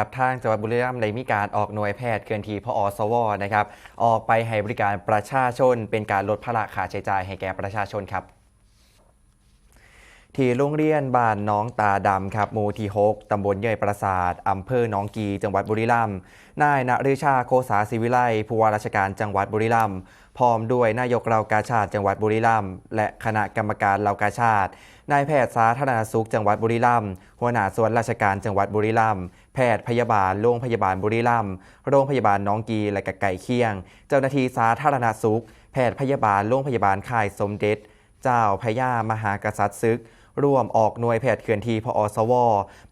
ครับทางจังหวัดบุรีรัมย์ได้มีการออกหน่วยแพทย์เคลื่อนที่พออสวนะครับออกไปให้บริการประชาชน เป็นการลดภาระค่าใช้จ่ายให้แก่ประชาชนครับ ที่โรงเรียนบ้านน้องตาดำครับหมู่ที่6ตำบลเย่ยปราสาทอำเภอหนองกีจังหวัดบุรีรัมย์นายณฤชาโคสาศิวิไลผู้ว่าราชการจังหวัดบุรีรัมย์พร้อมด้วยนายกเรากาชาติจังหวัดบุรีรัมย์และคณะกรรมการเรากาชาตินายแพทย์สาธารณสุขจังหวัดบุรีรัมย์หัวหน้าส่วนราชการจังหวัดบุรีรัมย์แพทย์พยาบาลโรงพยาบาลบุรีรัมย์โรงพยาบาลน้องกีและกไก่เคียง เจ้าหน้าที่สาธารณสุข แพทย์พยาบาลโรงพยาบาลค่ายสมเด็จ เจ้าพญามหากษัตริย์ศึก ร่วมออกหน่วยแพทย์เคลื่อนที่พอสว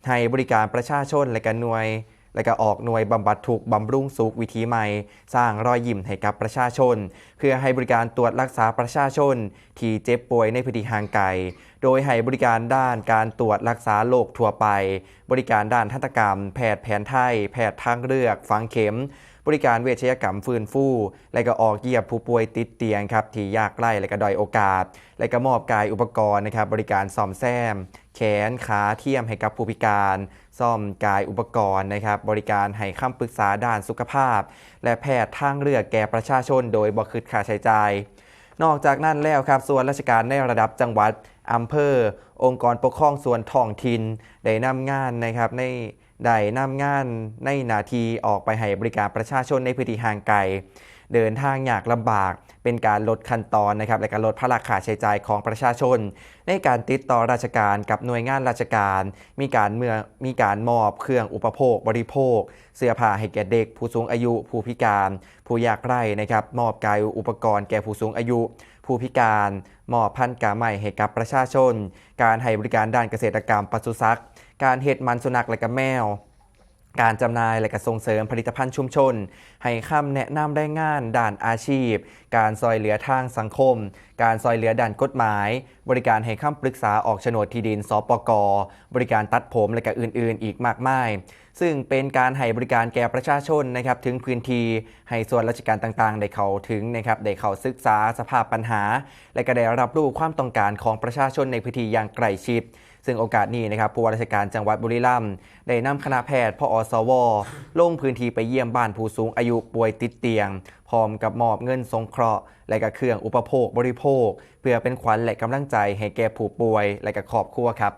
ให้บริการประชาชนและกันหน่วย และก็ออกหน่วยบำบัดทุกบำรุงสุขวิถีใหม่ สร้างรอยยิ้มให้กับประชาชน เพื่อให้บริการตรวจรักษาประชาชน ที่เจ็บป่วยในพื้นที่ห่างไกลโดยให้บริการด้านการตรวจรักษาโรคทั่วไป บริการด้านทันตกรรม แพทย์แผนไทย แพทย์ทางเลือก ฝังเข็ม บริการเวชยกรรมฟื้นฟู และก็ออกเยียมผู้ป่วยติดเตียงครับที่ยากไร้และก็ด้อยโอกาส และก็มอบกายอุปกรณ์นะครับบริการซ่อมแซม แขนขาเทียมให้กับผู้พิการ ซ่อมกายอุปกรณ์นะครับบริการให้คำปรึกษาด้านสุขภาพ และแพทย์ทางเลือกแก่ประชาชน โดยบ่คิดค่าใช้จ่ายนอกจากนั้นแล้วครับส่วนราชการในระดับจังหวัดอำเภอ องค์กรปกครองส่วนท้องถิ่นได้นำงานนะครับใน ได้นำงานในนาทีออกไปให้บริการประชาชนในพื้นที่ห่างไกลเดินทางยากลำบาก เป็นการลดขั้นตอนนะครับและการลดภาระค่าใช้จ่ายของประชาชน ในการติดต่อราชการกับหน่วยงานราชการ มีการเมื่อมีการมอบเครื่องอุปโภค บริโภค เสื้อผ้าให้แก่เด็ก ผู้สูงอายุ ผู้พิการ ผู้ยากไร้นะครับมอบกายอุปกรณ์แก่ผู้สูงอายุ ผู้พิการมอบพันธุ์กาใหม่ให้กับประชาชน การให้บริการด้านเกษตรกรรมปศุสัตว์การเฮ็ดมันสุนัขและก็แมว การจำหน่ายและก็ส่งเสริมผลิตภัณฑ์ชุมชน ให้คำแนะนำได้งานด้านอาชีพ การซอยเหลือทางสังคม การซอยเหลือด้านกฎหมาย บริการให้คำปรึกษาออกโฉนดที่ดินสปกบริการตัดผมและก็อื่น ๆ อีกมากมาย ซึ่งเป็นการให้บริการแก่ประชาชนนะครับถึงพื้นที่ให้ส่วนราชการต่างๆ ได้เข้าถึงนะครับได้เข้าศึกษาสภาพปัญหา และก็ได้รับรู้ความต้องการของประชาชนในพื้นที่อย่างใกล้ชิด ซึ่งโอกาสนี้นะครับผู้ว่าราชการจังหวัดบุรีรัมย์ได้นำคณะแพทย์พออสว ลงพื้นที่ไปเยี่ยมบ้านผู้สูงอายุป่วยติดเตียง พร้อมกับมอบเงินสงเคราะห์ และก็เครื่องอุปโภคบริโภค เพื่อเป็นขวัญและกำลังใจให้แก่ผู้ป่วยและก็ครอบครัวครับ